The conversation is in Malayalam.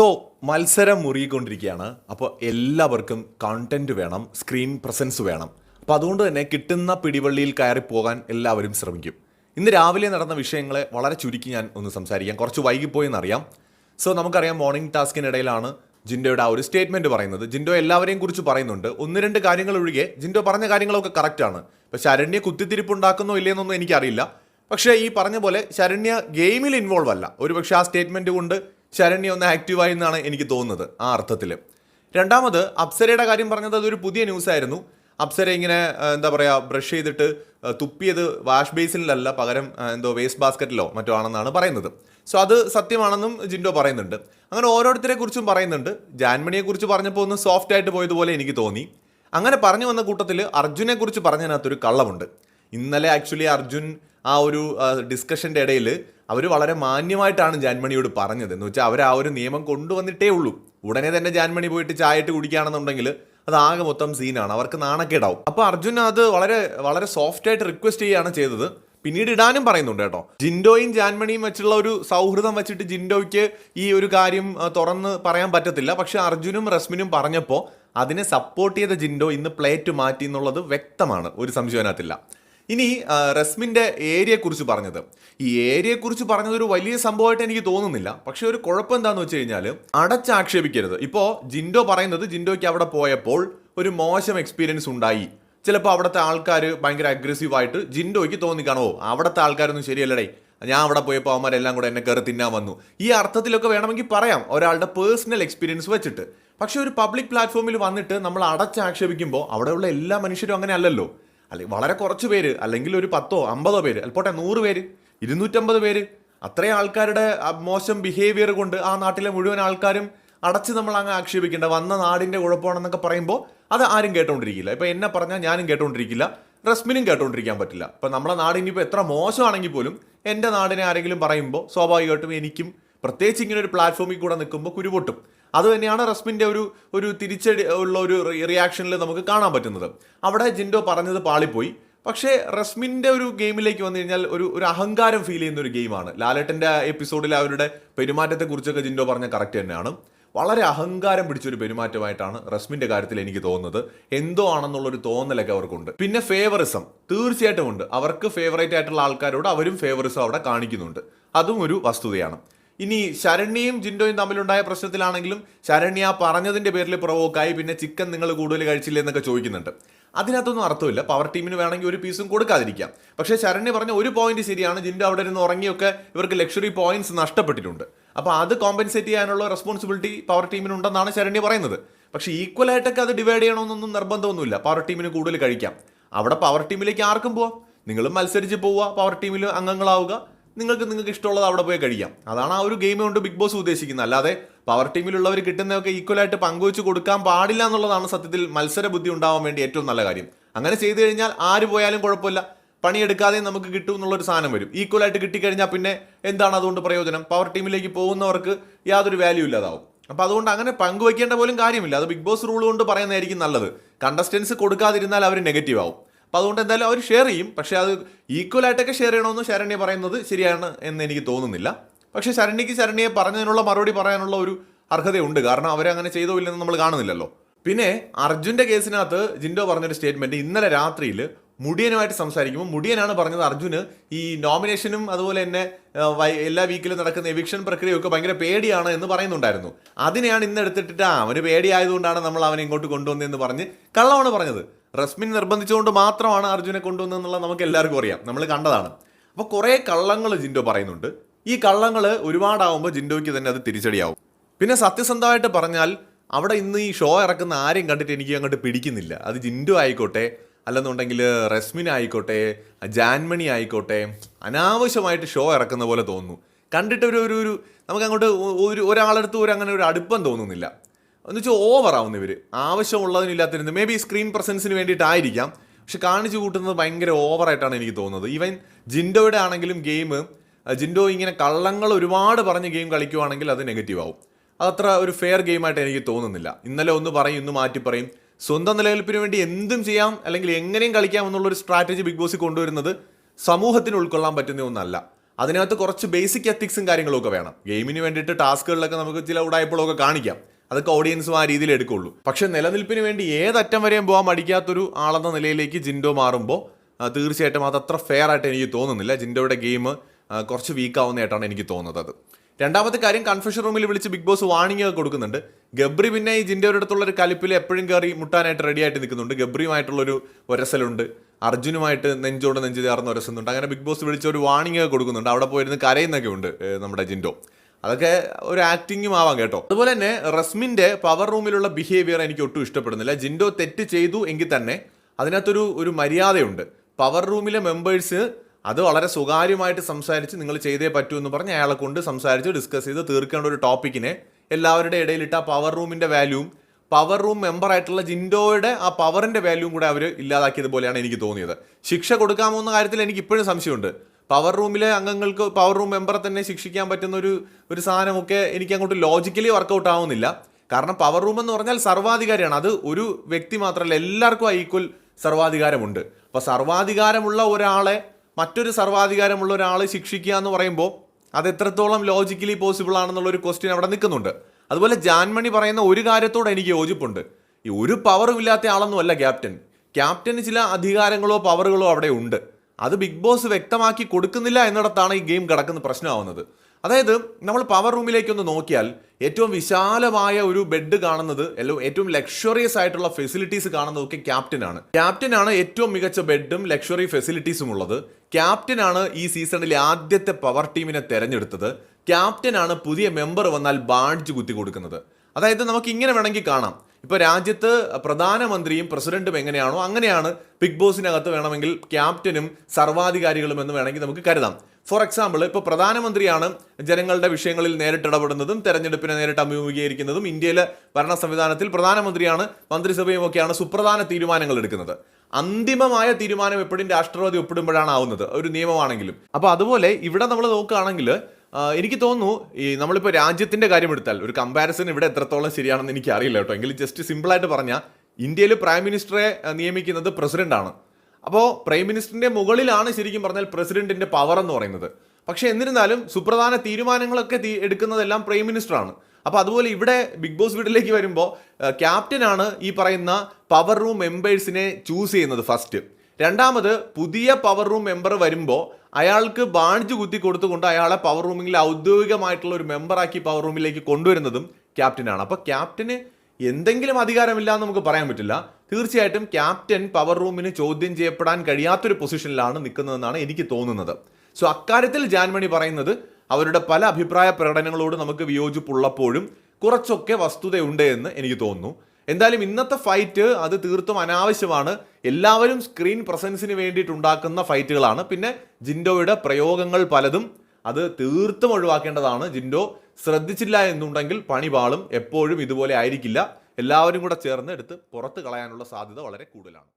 സോ മത്സരം മുറുകിക്കൊണ്ടിരിക്കുകയാണ്. അപ്പോൾ എല്ലാവർക്കും കണ്ടന്റ് വേണം സ്ക്രീൻ പ്രസൻസ് വേണം. അപ്പോൾ അതുകൊണ്ട് തന്നെ കിട്ടുന്ന പിടിവള്ളിയിൽ കയറി പോകാൻ എല്ലാവരും ശ്രമിക്കും. ഇന്ന് രാവിലെ നടന്ന വിഷയങ്ങളെ വളരെ ചുരുക്കി ഞാൻ ഒന്ന് സംസാരിക്കാം. കുറച്ച് വൈകിപ്പോയെന്നറിയാം. സോ നമുക്കറിയാം മോർണിംഗ് ടാസ്കിനിടയിലാണ് ജിൻഡോയുടെ ആ ഒരു സ്റ്റേറ്റ്മെന്റ് പറയുന്നത്. ജിൻഡോ എല്ലാവരെയും കുറിച്ച് പറയുന്നുണ്ട്. ഒന്ന് രണ്ട് കാര്യങ്ങൾ ഒഴികെ ജിൻഡോ പറഞ്ഞ കാര്യങ്ങളൊക്കെ കറക്റ്റാണ് പക്ഷെ ശരണ്യ കുത്തിത്തിരിപ്പ് ഉണ്ടാക്കുന്നോ ഇല്ലയെന്നൊന്നും എനിക്കറിയില്ല. പക്ഷേ ഈ പറഞ്ഞ പോലെ ശരണ്യ ഗെയിമിൽ ഇൻവോൾവ് അല്ല. ഒരുപക്ഷെ ആ സ്റ്റേറ്റ്മെന്റ് കൊണ്ട് ശരണ്യ ഒന്ന് ആക്റ്റീവായി എന്നാണ് എനിക്ക് തോന്നുന്നത് ആ അർത്ഥത്തിൽ രണ്ടാമത് അപ്സരയുടെ കാര്യം പറഞ്ഞത് അതൊരു പുതിയ ന്യൂസ് ആയിരുന്നു. അപ്സര ഇങ്ങനെ എന്താ പറയുക ബ്രഷ് ചെയ്തിട്ട് തുപ്പിയത് വാഷ് ബേസിനിലല്ല പകരം എന്തോ വേസ്റ്റ് ബാസ്ക്കറ്റിലോ മറ്റോ ആണെന്നാണ് പറയുന്നത്. സോ അത് സത്യമാണെന്നും ജിൻഡോ പറയുന്നുണ്ട്. അങ്ങനെ ഓരോരുത്തരെ കുറിച്ചും പറയുന്നുണ്ട്. ജാൻമണിയെ കുറിച്ച് പറഞ്ഞപ്പോൾ ഒന്ന് സോഫ്റ്റ് ആയിട്ട് പോയതുപോലെ എനിക്ക് തോന്നി. അങ്ങനെ പറഞ്ഞു വന്ന കൂട്ടത്തിൽ അർജുനെ കുറിച്ച് പറഞ്ഞതിനകത്തൊരു കള്ളമുണ്ട്. ഇന്നലെ ആക്ച്വലി അർജുൻ ആ ഒരു ഡിസ്കഷന്റെ ഇടയിൽ അവർ വളരെ മാന്യമായിട്ടാണ് ജാൻമണിയോട് പറഞ്ഞത്. എന്ന് വെച്ചാൽ അവർ ആ ഒരു നിയമം കൊണ്ടുവന്നിട്ടേ ഉള്ളൂ. ഉടനെ തന്നെ ജാൻമണി പോയിട്ട് ചായയിട്ട് കുടിക്കുകയാണെന്നുണ്ടെങ്കിൽ അത് ആകെ മൊത്തം സീനാണ്. അവർക്ക് നാണക്കേടാവും. അപ്പോൾ അർജുൻ അത് വളരെ വളരെ സോഫ്റ്റ് ആയിട്ട് റിക്വസ്റ്റ് ചെയ്യുകയാണ് ചെയ്തത്. പിന്നീട് ഇടാനും പറയുന്നുണ്ട് കേട്ടോ. ജിൻഡോയും ജാൻമണിയും വെച്ചുള്ള ഒരു സൗഹൃദം വെച്ചിട്ട് ജിൻഡോയ്ക്ക് ഈ ഒരു കാര്യം തുറന്ന് പറയാൻ പറ്റത്തില്ല. പക്ഷെ അർജുനും റസ്മിനും പറഞ്ഞപ്പോൾ അതിനെ സപ്പോർട്ട് ചെയ്ത ജിൻഡോ ഇന്ന് പ്ലേറ്റ് മാറ്റി എന്നുള്ളത് വ്യക്തമാണ്. ഒരു സംശയത്തിനകത്തില്ല ഇനി റസ്മിന്റെ ഏരിയയെക്കുറിച്ച് പറഞ്ഞത്. ഈ ഏരിയയെക്കുറിച്ച് പറഞ്ഞത് ഒരു വലിയ സംഭവമായിട്ട് എനിക്ക് തോന്നുന്നില്ല. പക്ഷെ ഒരു കുഴപ്പം എന്താണെന്ന് വെച്ച് കഴിഞ്ഞാൽ അടച്ചാക്ഷേപിക്കരുത്. ഇപ്പോൾ ജിൻഡോ പറയുന്നത് ജിൻഡോയ്ക്ക് അവിടെ പോയപ്പോൾ ഒരു മോശം എക്സ്പീരിയൻസ് ഉണ്ടായി. ചിലപ്പോൾ അവിടുത്തെ ആൾക്കാർ ഭയങ്കര അഗ്രസീവ് ആയിട്ട് ജിൻഡോയ്ക്ക് തോന്നിക്കാണോ? അവിടുത്തെ ആൾക്കാരൊന്നും ശരിയല്ലടേ. ഞാൻ അവിടെ പോയപ്പോൾ അവന്മാരെല്ലാം കൂടെ എന്നെ കയറി തിന്നാൻ വന്നു. ഈ അർത്ഥത്തിലൊക്കെ വേണമെങ്കിൽ പറയാം. ഒരാളുടെ പേഴ്സണൽ എക്സ്പീരിയൻസ് വെച്ചിട്ട്. പക്ഷേ ഒരു പബ്ലിക് പ്ലാറ്റ്ഫോമിൽ വന്നിട്ട് നമ്മൾ അടച്ചാക്ഷേപിക്കുമ്പോൾ അവിടെയുള്ള എല്ലാ മനുഷ്യരും അങ്ങനെ അല്ലല്ലോ. അല്ലെങ്കിൽ വളരെ കുറച്ച് പേര് അല്ലെങ്കിൽ ഒരു പത്തോ അമ്പതോ പേര് അല്പോട്ടെ നൂറ് പേര് ഇരുന്നൂറ്റമ്പത് പേര് അത്രയും ആൾക്കാരുടെ മോശം ബിഹേവിയർ കൊണ്ട് ആ നാട്ടിലെ മുഴുവൻ ആൾക്കാരും അടച്ച് നമ്മൾ അങ്ങ് ആക്ഷേപിക്കേണ്ട വന്ന നാടിന്റെ കുഴപ്പമാണെന്നൊക്കെ പറയുമ്പോൾ അത് ആരും കേട്ടോണ്ടിരിക്കില്ല. ഇപ്പം എന്നെ പറഞ്ഞാൽ ഞാനും കേട്ടോണ്ടിരിക്കില്ല റസ്മിനും കേട്ടോണ്ടിരിക്കാൻ പറ്റില്ല. ഇപ്പം നമ്മളെ നാട് ഇനിയിപ്പോൾ എത്ര മോശമാണെങ്കിൽ പോലും എന്റെ നാടിനെ ആരെങ്കിലും പറയുമ്പോൾ സ്വാഭാവികമായിട്ടും എനിക്കും പ്രത്യേകിച്ച് ഇങ്ങനെ ഒരു പ്ലാറ്റ്ഫോമിൽ കൂടെ നിൽക്കുമ്പോൾ കുരുപൊട്ടും. അത് തന്നെയാണ് റസ്മിന്റെ ഒരു ഒരു തിരിച്ചടി ഉള്ള ഒരു റിയാക്ഷനിൽ നമുക്ക് കാണാൻ പറ്റുന്നത്. അവിടെ ജിൻഡോ പറഞ്ഞത് പാളിപ്പോയി. പക്ഷേ റസ്മിന്റെ ഒരു ഗെയിമിലേക്ക് വന്നു കഴിഞ്ഞാൽ ഒരു ഒരു അഹങ്കാരം ഫീൽ ചെയ്യുന്ന ഒരു ഗെയിമാണ്. ലാലേട്ടന്റെ എപ്പിസോഡിൽ അവരുടെ പെരുമാറ്റത്തെക്കുറിച്ചൊക്കെ ജിൻഡോ പറഞ്ഞ കറക്റ്റ് തന്നെയാണ്. വളരെ അഹങ്കാരം പിടിച്ചൊരു പെരുമാറ്റമായിട്ടാണ് റസ്മിന്റെ കാര്യത്തിൽ എനിക്ക് തോന്നുന്നത്. എന്തോ ആണെന്നുള്ളൊരു തോന്നലൊക്കെ അവർക്കുണ്ട്. പിന്നെ ഫേവറിസം തീർച്ചയായിട്ടും ഉണ്ട്. അവർക്ക് ഫേവറേറ്റ് ആയിട്ടുള്ള ആൾക്കാരോട് അവരും ഫേവറിസം അവിടെ കാണിക്കുന്നുണ്ട്. അതും ഒരു വസ്തുതയാണ്. ഇനി ശരണ്യയും ജിൻഡോയും തമ്മിലുണ്ടായ പ്രശ്നത്തിലാണെങ്കിലും ശരണ്യ പറഞ്ഞതിന്റെ പേരിൽ പ്രൊവോക്കായി പിന്നെ ചിക്കൻ നിങ്ങൾ കൂടുതൽ കഴിച്ചില്ലേ എന്നൊക്കെ ചോദിക്കുന്നുണ്ട്. അതിനകത്തൊന്നും അർത്ഥമില്ല. പവർ ടീമിന് വേണമെങ്കിൽ ഒരു പീസും കൊടുക്കാതിരിക്കാം. പക്ഷേ ശരണ്യ പറഞ്ഞ ഒരു പോയിന്റ് ശരിയാണ്. ജിൻഡോ അവിടെ ഇരുന്ന് ഉറങ്ങിയൊക്കെ ഇവർക്ക് ലക്ഷറി പോയിന്റ്സ് നഷ്ടപ്പെട്ടിട്ടുണ്ട്. അപ്പോൾ അത് കോമ്പൻസേറ്റ് ചെയ്യാനുള്ള റെസ്പോൺസിബിലിറ്റി പവർ ടീമിനുണ്ടെന്നാണ് ശരണ്യ പറയുന്നത്. പക്ഷേ ഈക്വൽ ആയിട്ടൊക്കെ അത് ഡിവൈഡ് ചെയ്യണമെന്നൊന്നും നിർബന്ധമൊന്നുമില്ല. പവർ ടീമിന് കൂടുതൽ കഴിക്കാം. അവിടെ പവർ ടീമിലേക്ക് ആർക്കും പോവാം. നിങ്ങളും മത്സരിച്ച് പോവുക. പവർ ടീമിൽ അംഗങ്ങളാവുക. നിങ്ങൾക്ക് നിങ്ങൾക്ക് ഇഷ്ടമുള്ളത് അവിടെ പോയി കഴിയാം അതാണ് ആ ഒരു ഗെയിം കൊണ്ട് ബിഗ് ബോസ് ഉദ്ദേശിക്കുന്നത്. അല്ലാതെ പവർ ടീമിലുള്ളവർ കിട്ടുന്നതൊക്കെ ഈക്വൽ ആയിട്ട് പങ്കുവെച്ച് കൊടുക്കാൻ പാടില്ല എന്നുള്ളതാണ് സത്യത്തിൽ മത്സര ബുദ്ധി ഉണ്ടാവാൻ വേണ്ടി ഏറ്റവും നല്ല കാര്യം. അങ്ങനെ ചെയ്തു കഴിഞ്ഞാൽ ആര് പോയാലും കുഴപ്പമില്ല. പണിയെടുക്കാതെ നമുക്ക് കിട്ടും എന്നുള്ളൊരു സാധനം വരും. ഈക്വലായിട്ട് കിട്ടിക്കഴിഞ്ഞാൽ പിന്നെ എന്താണ് അതുകൊണ്ട് പ്രയോജനം? പവർ ടീമിലേക്ക് പോകുന്നവർക്ക് യാതൊരു വാല്യൂ ഇല്ലാതാവും. അപ്പോൾ അതുകൊണ്ട് അങ്ങനെ പങ്കുവയ്ക്കേണ്ട പോലും കാര്യമില്ല. അത് ബിഗ് ബോസ് റൂൾ കൊണ്ട് പറയുന്നതായിരിക്കും നല്ലത്. കണ്ടസ്റ്റൻസ് കൊടുക്കാതിരുന്നാൽ അവർ നെഗറ്റീവ് ആവും. അപ്പൊ അതുകൊണ്ട് എന്തായാലും അവർ ഷെയർ ചെയ്യും. പക്ഷെ അത് ഈക്വൽ ആയിട്ടൊക്കെ ഷെയർ ചെയ്യണമെന്ന് ശരണ്യ പറയുന്നത് ശരിയാണ് എന്ന് എനിക്ക് തോന്നുന്നില്ല. പക്ഷേ ശരണ്യക്ക് ശരണ്യെ പറഞ്ഞതിനുള്ള മറുപടി പറയാനുള്ള ഒരു അർഹതയുണ്ട്. കാരണം അവരങ്ങനെ ചെയ്തോ ഇല്ലെന്ന് നമ്മൾ കാണുന്നില്ലല്ലോ. പിന്നെ അർജുന്റെ കേസിനകത്ത് ജിൻഡോ പറഞ്ഞൊരു സ്റ്റേറ്റ്മെന്റ് ഇന്നലെ രാത്രിയിൽ മുടിയനുമായിട്ട് സംസാരിക്കുമ്പോൾ മുടിയനാണ് പറഞ്ഞത് അർജുന് ഈ നോമിനേഷനും അതുപോലെ തന്നെ എല്ലാ വീക്കിലും നടക്കുന്ന എവിക്ഷൻ പ്രക്രിയയൊക്കെ ഭയങ്കര പേടിയാണ് എന്ന് പറയുന്നുണ്ടായിരുന്നു. അതിനെയാണ് ഇന്ന് എടുത്തിട്ടിട്ട് അവന് പേടിയായതുകൊണ്ടാണ് നമ്മൾ അവനെ ഇങ്ങോട്ട് കൊണ്ടുവന്നതെന്ന് പറഞ്ഞ് കള്ളമാണ് പറഞ്ഞത്. റസ്മിൻ നിർബന്ധിച്ചുകൊണ്ട് മാത്രമാണ് അർജുനെ കൊണ്ടുവന്നെന്നുള്ളത് നമുക്ക് എല്ലാവർക്കും അറിയാം. നമ്മൾ കണ്ടതാണ്. അപ്പോൾ കുറേ കള്ളങ്ങൾ ജിൻഡോ പറയുന്നുണ്ട്. ഈ കള്ളങ്ങൾ ഒരുപാടാവുമ്പോൾ ജിൻഡോയ്ക്ക് തന്നെ അത് തിരിച്ചടിയാവും. പിന്നെ സത്യസന്ധമായിട്ട് പറഞ്ഞാൽ അവിടെ ഇന്ന് ഈ ഷോ ഇറക്കുന്ന ആരെയും കണ്ടിട്ട് എനിക്ക് അങ്ങോട്ട് പിടിക്കുന്നില്ല. അത് ജിൻഡോ ആയിക്കോട്ടെ അല്ലെന്നുണ്ടെങ്കിൽ റസ്മിൻ ആയിക്കോട്ടെ ജാൻമണി ആയിക്കോട്ടെ അനാവശ്യമായിട്ട് ഷോ ഇറക്കുന്ന പോലെ തോന്നുന്നു. കണ്ടിട്ട് ഒരു ഒരു നമുക്ക് അങ്ങോട്ട് ഒരു ഒരാളെടുത്ത് ഒരു അങ്ങനെ ഒരു അടുപ്പം തോന്നുന്നില്ല. എന്ന് വെച്ചാൽ ഓവർ ആവുന്നു ഇവർ ആവശ്യമുള്ളതിനില്ലാത്തിരുന്ന് മേ ബി സ്ക്രീൻ പ്രസൻസിന് വേണ്ടിയിട്ടായിരിക്കാം. പക്ഷെ കാണിച്ചു കൂട്ടുന്നത് ഭയങ്കര ഓവറായിട്ടാണ് എനിക്ക് തോന്നുന്നത്. ഈവൻ ജിൻഡോയുടെ ആണെങ്കിലും ഗെയിം ജിൻഡോ ഇങ്ങനെ കള്ളങ്ങൾ ഒരുപാട് പറഞ്ഞ് ഗെയിം കളിക്കുവാണെങ്കിൽ അത് നെഗറ്റീവ് ആവും. അതത്ര ഒരു ഫെയർ ഗെയിമായിട്ട് എനിക്ക് തോന്നുന്നില്ല. ഇന്നലെ ഒന്ന് പറയും ഇന്ന് മാറ്റി പറയും. സ്വന്തം നിലനിൽപ്പിന് വേണ്ടി എന്തും ചെയ്യാം അല്ലെങ്കിൽ എങ്ങനെയും കളിക്കാം എന്നുള്ളൊരു സ്ട്രാറ്റജി ബിഗ് ബോസ് കൊണ്ടുവരുന്നത് സമൂഹത്തിന് ഉൾക്കൊള്ളാൻ പറ്റുന്ന ഒന്നല്ല. അതിനകത്ത് കുറച്ച് ബേസിക് എത്തിക്സും കാര്യങ്ങളൊക്കെ വേണം. ഗെയിമിന് വേണ്ടിയിട്ട് ടാസ്കുകളിലൊക്കെ നമുക്ക് ചില ഉടായ്പകളൊക്കെ കാണിക്കാം. അതൊക്കെ ഓഡിയൻസും ആ രീതിയിൽ എടുക്കുള്ളൂ. പക്ഷെ നിലനിൽപ്പിന് വേണ്ടി ഏതറ്റം വരെയും പോകാൻ മടിക്കാത്തൊരു ആളെന്ന നിലയിലേക്ക് ജിൻഡോ മാറുമ്പോൾ തീർച്ചയായിട്ടും അത് അത്ര ഫെയർ ആയിട്ട് എനിക്ക് തോന്നുന്നില്ല. ജിൻഡോയുടെ ഗെയിം കുറച്ച് വീക്ക് ആവുന്നതായിട്ടാണ് എനിക്ക് തോന്നുന്നത്. അത് രണ്ടാമത്തെ കാര്യം കൺഫ്യൂഷൻ റൂമിൽ വിളിച്ച് ബിഗ് ബോസ് വാണിംഗ് ഒക്കെ കൊടുക്കുന്നുണ്ട്. ഗബ്രി പിന്നെ ഈ ജിൻഡോയുടെ അടുത്തുള്ള ഒരു കലിപ്പിൽ എപ്പോഴും കയറി മുട്ടാനായിട്ട് റെഡി ആയിട്ട് നിൽക്കുന്നുണ്ട്. ഗബ്രിയുമായിട്ടുള്ളൊരു ഒരസലുണ്ട്. അർജുനുമായിട്ട് നെഞ്ചോട് നെഞ്ച് ചേർന്ന് ഒരസുന്നുണ്ട് അങ്ങനെ ബിഗ് ബോസ് വിളിച്ച് ഒരു വാണിംഗ് ഒക്കെ കൊടുക്കുന്നുണ്ട്. അവിടെ പോയിരുന്ന് കരയുന്നൊക്കെ ഉണ്ട് നമ്മുടെ ജിൻഡോ. അതൊക്കെ ഒരു ആക്ടിങ്ങും ആവാം കേട്ടോ. അതുപോലെ തന്നെ റസ്മിന്റെ പവർ റൂമിലുള്ള ബിഹേവിയർ എനിക്ക് ഒട്ടും ഇഷ്ടപ്പെടുന്നില്ല. ജിൻഡോ തെറ്റ് ചെയ്തു എങ്കിൽ തന്നെ അതിനകത്തൊരു ഒരു മര്യാദയുണ്ട്. പവർ റൂമിലെ മെമ്പേഴ്സ് അത് വളരെ സ്വകാര്യമായിട്ട് സംസാരിച്ച് നിങ്ങൾ ചെയ്തേ പറ്റൂ എന്ന് പറഞ്ഞ് അയാളെ കൊണ്ട് സംസാരിച്ച് ഡിസ്കസ് ചെയ്ത് തീർക്കേണ്ട ഒരു ടോപ്പിക്കിനെ എല്ലാവരുടെ ഇടയിലിട്ട് ആ പവർ റൂമിന്റെ വാല്യൂവും പവർ റൂം മെമ്പർ ആയിട്ടുള്ള ജിൻഡോയുടെ ആ പവറിന്റെ വാല്യൂവും കൂടെ അവർ ഇല്ലാതാക്കിയതുപോലെയാണ് എനിക്ക് തോന്നിയത്. ശിക്ഷ കൊടുക്കാമോ എന്ന കാര്യത്തിൽ എനിക്ക് ഇപ്പോഴും സംശയമുണ്ട്. പവർ റൂമിലെ അംഗങ്ങൾക്ക് പവർ റൂം മെമ്പറെ തന്നെ ശിക്ഷിക്കാൻ പറ്റുന്ന ഒരു ഒരു സാധനമൊക്കെ എനിക്ക് അങ്ങോട്ട് ലോജിക്കലി വർക്കൗട്ട് ആവുന്നില്ല. കാരണം പവർ റൂം എന്ന് പറഞ്ഞാൽ സർവാധികാരിയാണ്. അത് ഒരു വ്യക്തി മാത്രമല്ല എല്ലാവർക്കും ഈക്വൽ സർവാധികാരമുണ്ട്. അപ്പോൾ സർവാധികാരമുള്ള ഒരാളെ മറ്റൊരു സർവാധികാരമുള്ള ഒരാളെ ശിക്ഷിക്കുക എന്ന് പറയുമ്പോൾ അത് എത്രത്തോളം ലോജിക്കലി പോസിബിൾ ആണെന്നുള്ള ഒരു ക്വസ്റ്റ്യൻ അവിടെ നിൽക്കുന്നുണ്ട്. അതുപോലെ ജാൻമണി പറയുന്ന ഒരു കാര്യത്തോട് എനിക്ക് യോജിപ്പുണ്ട്. ഈ ഒരു പവറും ഇല്ലാത്ത ആളൊന്നുമല്ല ക്യാപ്റ്റൻ ക്യാപ്റ്റന് ചില അധികാരങ്ങളോ പവറുകളോ അവിടെ ഉണ്ട്. അത് ബിഗ് ബോസ് വ്യക്തമാക്കി കൊടുക്കുന്നില്ല എന്നിടത്താണ് ഈ ഗെയിം കിടക്കുന്ന പ്രശ്നമാവുന്നത്. അതായത് നമ്മൾ പവർ റൂമിലേക്ക് ഒന്ന് നോക്കിയാൽ ഏറ്റവും വിശാലമായ ഒരു ബെഡ് കാണുന്നത് ഏറ്റവും ലക്ഷറിയസ് ആയിട്ടുള്ള ഫെസിലിറ്റീസ് കാണുന്നതൊക്കെ ക്യാപ്റ്റനാണ് ക്യാപ്റ്റനാണ് ഏറ്റവും മികച്ച ബെഡും ലക്ഷറി ഫെസിലിറ്റീസും ഉള്ളത്. ക്യാപ്റ്റനാണ് ഈ സീസണിലെ ആദ്യത്തെ പവർ ടീമിനെ തെരഞ്ഞെടുത്തത്. ക്യാപ്റ്റനാണ് പുതിയ മെമ്പർ വന്നാൽ ബാഡ്ജ് കുത്തി കൊടുക്കുന്നത്. അതായത് നമുക്ക് ഇങ്ങനെ വേണമെങ്കിൽ കാണാം. ഇപ്പൊ രാജ്യത്ത് പ്രധാനമന്ത്രിയും പ്രസിഡന്റും എങ്ങനെയാണോ അങ്ങനെയാണ് ബിഗ് ബോസിനകത്ത് വേണമെങ്കിൽ ക്യാപ്റ്റനും സർവാധികാരികളും എന്ന് വേണമെങ്കിൽ നമുക്ക് കരുതാം. ഫോർ എക്സാമ്പിൾ ഇപ്പോൾ പ്രധാനമന്ത്രിയാണ് ജനങ്ങളുടെ വിഷയങ്ങളിൽ നേരിട്ട് ഇടപെടുന്നതും തെരഞ്ഞെടുപ്പിനെ നേരിട്ട് അഭിമുഖീകരിക്കുന്നതും ഇന്ത്യയിലെ ഭരണ സംവിധാനത്തിൽ പ്രധാനമന്ത്രിയാണ് മന്ത്രിസഭയും ഒക്കെയാണ് സുപ്രധാന തീരുമാനങ്ങൾ എടുക്കുന്നത്. അന്തിമമായ തീരുമാനം എപ്പോഴും രാഷ്ട്രപതി ഒപ്പിടുമ്പോഴാണ് ആവുന്നത്. ഒരു നിയമമാണെങ്കിലും. അപ്പോൾ അതുപോലെ ഇവിടെ നമ്മൾ നോക്കുകയാണെങ്കിൽ എനിക്ക് തോന്നുന്നു ഈ നമ്മളിപ്പോൾ രാജ്യത്തിന്റെ കാര്യം എടുത്താൽ ഒരു കമ്പാരിസൺ ഇവിടെ എത്രത്തോളം ശരിയാണെന്ന് എനിക്ക് അറിയില്ല കേട്ടോ. എങ്കിലും ജസ്റ്റ് സിമ്പിളായിട്ട് പറഞ്ഞാൽ ഇന്ത്യയിൽ പ്രൈം മിനിസ്റ്ററെ നിയമിക്കുന്നത് പ്രസിഡന്റാണ് അപ്പോൾ പ്രൈം മിനിസ്റ്ററിന്റെ മുകളിലാണ് ശരിക്കും പറഞ്ഞാൽ പ്രസിഡന്റിന്റെ പവർ എന്ന് പറയുന്നത്. പക്ഷേ എന്നിരുന്നാലും സുപ്രധാന തീരുമാനങ്ങളൊക്കെ എടുക്കുന്നതെല്ലാം പ്രൈം മിനിസ്റ്ററാണ് അപ്പോൾ അതുപോലെ ഇവിടെ ബിഗ് ബോസ് വീട്ടിലേക്ക് വരുമ്പോൾ ക്യാപ്റ്റനാണ് ഈ പറയുന്ന പവർ റൂം മെമ്പേഴ്സിനെ ചൂസ് ചെയ്യുന്നത് ഫസ്റ്റ് രണ്ടാമത് പുതിയ പവർ റൂം മെമ്പർ വരുമ്പോൾ അയാൾക്ക് ബാണിജ്യ കുത്തി കൊടുത്തുകൊണ്ട് അയാളെ പവർ റൂമിൽ ഔദ്യോഗികമായിട്ടുള്ള ഒരു മെമ്പറാക്കി പവർ റൂമിലേക്ക് കൊണ്ടുവരുന്നതും ക്യാപ്റ്റനാണ് അപ്പോൾ ക്യാപ്റ്റന് എന്തെങ്കിലും അധികാരമില്ല എന്ന് നമുക്ക് പറയാൻ പറ്റില്ല. തീർച്ചയായിട്ടും ക്യാപ്റ്റൻ പവർ റൂമിന് ചോദ്യം ചെയ്യപ്പെടാൻ കഴിയാത്തൊരു പൊസിഷനിലാണ് നിൽക്കുന്നതെന്നാണ് എനിക്ക് തോന്നുന്നത്. സോ അക്കാര്യത്തിൽ ജാൻമണി പറയുന്നത് അവരുടെ പല അഭിപ്രായ പ്രകടനങ്ങളോട് നമുക്ക് വിയോജിപ്പുള്ളപ്പോഴും കുറച്ചൊക്കെ വസ്തുതയുണ്ട് എന്ന് എനിക്ക് തോന്നുന്നു. എന്തായാലും ഇന്നത്തെ ഫൈറ്റ് അത് തീർത്തും അനാവശ്യമാണ്. എല്ലാവരും സ്ക്രീൻ പ്രസൻസിന് വേണ്ടിയിട്ട് ഉണ്ടാക്കുന്ന ഫൈറ്റുകളാണ്. പിന്നെ ജിൻഡോയുടെ പ്രയോഗങ്ങൾ പലതും അത് തീർത്തും ഒഴിവാക്കേണ്ടതാണ്. ജിൻഡോ ശ്രദ്ധിച്ചില്ല എന്നുണ്ടെങ്കിൽ പണിപാളും എപ്പോഴും ഇതുപോലെ ആയിരിക്കില്ല. എല്ലാവരും കൂടെ ചേർന്ന് എടുത്ത് പുറത്ത് കളയാനുള്ള സാധ്യത വളരെ കൂടുതലാണ്.